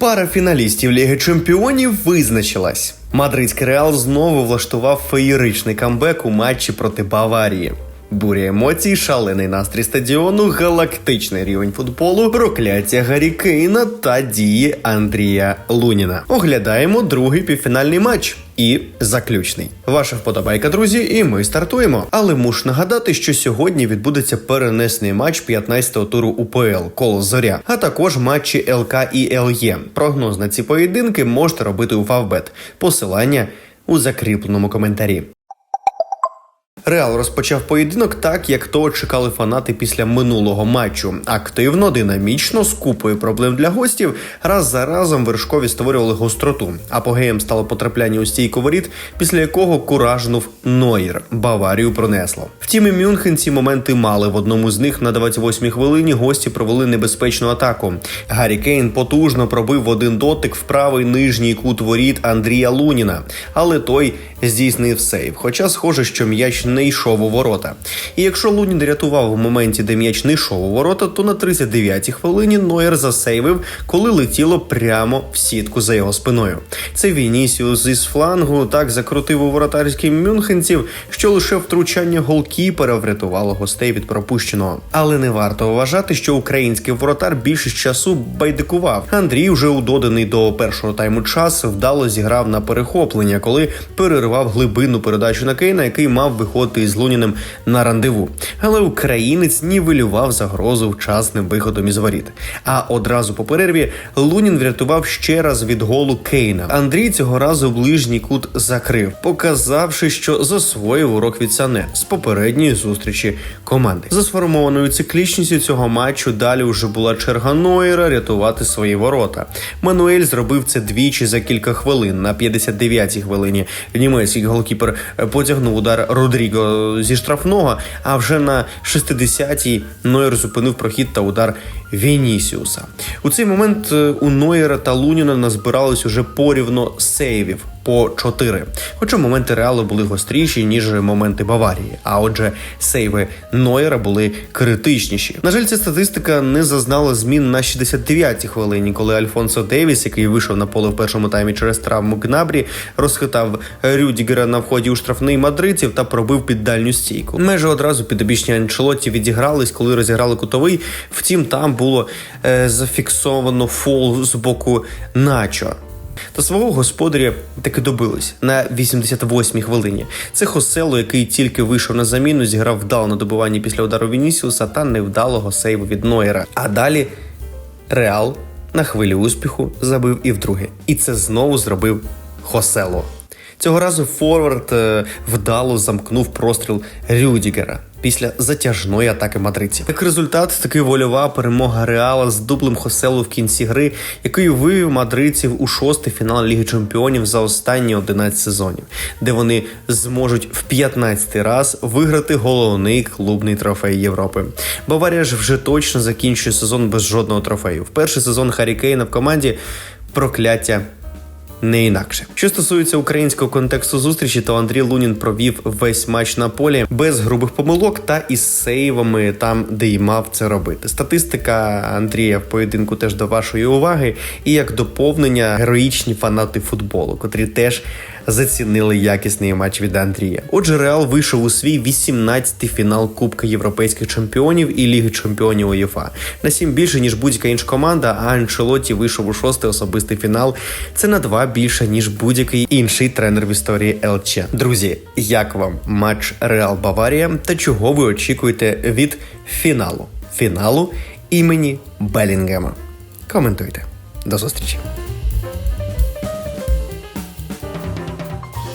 Пара фіналістів Ліги Чемпіонів визначилась. Мадридський реал знову влаштував феєричний камбек у матчі проти Баварії. Буря емоцій, шалений настрій стадіону, галактичний рівень футболу, прокляття Гаррі Кейна та дії Андрія Луніна. Оглядаємо другий півфінальний матч. І заключний. Ваша вподобайка, друзі, і ми стартуємо. Але мушу нагадати, що сьогодні відбудеться перенесений матч 15-го туру УПЛ коло зоря, а також матчі ЛК і ЛЄ. Прогноз на ці поєдинки можете робити у Фавбет. Посилання у закріпленому коментарі. Реал розпочав поєдинок так, як того чекали фанати після минулого матчу. Активно, динамічно, з купою проблем для гостів. Раз за разом вершкові створювали гостроту. Апогеєм стало потрапляння у стійку воріт, після якого куражнув Нойер. Баварію пронесло. Втім, і Мюнхен моменти мали. В одному з них на 28-й хвилині гості провели небезпечну атаку. Гаррі Кейн потужно пробив в один дотик в правий нижній кут воріт Андрія Луніна, але той здійснив сейв. Хоча схоже, що м'яч не йшов у ворота. І якщо Лунін рятував у моменті, де м'яч не йшов у ворота, то на 39-й хвилині Нойер засейвив, коли летіло прямо в сітку за його спиною. Це Вінісіус із флангу так закрутив у воротарський мюнхенців, що лише втручання голкіпера врятувало гостей від пропущеного. Але не варто вважати, що український воротар більшість часу байдикував. Андрій вже у доданий до першого тайму час вдало зіграв на перехоплення, коли перервав глибинну передачу на Кейна, який мав виходити із Луніним на рандеву. Але українець нівелював загрозу вчасним виходом із воріт. А одразу по перерві Лунін врятував ще раз від голу Кейна. Андрій цього разу ближній кут закрив, показавши, що засвоїв урок від Сане з попередньої зустрічі команди. За сформованою циклічністю цього матчу далі вже була черга Нойера рятувати свої ворота. Мануель зробив це двічі за кілька хвилин. На 59-й хвилині німецький голкіпер потягнув удар Родріго зі штрафного. А вже на 60-й Нойер зупинив прохід та удар Вінісіуса. У цей момент е, у Нойера та Луніна назбиралось уже порівно сейвів по 4. Хоча моменти реалу були гостріші, ніж моменти Баварії. А отже, сейви Нойера були критичніші. На жаль, ця статистика не зазнала змін на 69-й хвилині, коли Альфонсо Девіс, який вийшов на поле в першому таймі через травму Гнабрі, розхитав Рюдігера на вході у штрафний мадридців та пробив під дальню стійку. Майже одразу підопічні Анчелотті відігрались, коли розіграли кутовий. Втім, там було е, зафіксовано фол з боку Начо. Та свого господаря таки добились на 88-й хвилині. Це Хосело, який тільки вийшов на заміну, зіграв вдало на добиванні після удару Вінісіуса та невдалого сейву від Нойера. А далі Реал на хвилі успіху забив і вдруге. І це знову зробив Хосело. Цього разу Форвард е, вдало замкнув простріл Рюдігера після затяжної атаки мадридців. Як результат, таки вольова перемога Реала з дублем Хоселу в кінці гри, який вивів мадридців у шостий фінал Ліги Чемпіонів за останні 11 сезонів, де вони зможуть в 15 раз виграти головний клубний трофей Європи. Баварія ж вже точно закінчує сезон без жодного трофею. В перший сезон Харі Кейна в команді прокляття не інакше. Що стосується українського контексту зустрічі, то Андрій Лунін провів весь матч на полі без грубих помилок та із сейвами там, де й мав це робити. Статистика Андрія в поєдинку теж до вашої уваги, і як доповнення героїчні фанати футболу, котрі теж зацінили якісний матч від Андрія. Отже, Реал вийшов у свій 18-й фінал Кубка Європейських чемпіонів і Ліги Чемпіонів УЄФА. На сім більше ніж будь-яка інша команда. А Анчелоті вийшов у шостий особистий фінал. Це на два більше ніж будь-який інший тренер в історії ЛЧ. Друзі, як вам матч Реал Баварія та чого ви очікуєте від фіналу? Фіналу імені Белінгема? Коментуйте. До зустрічі.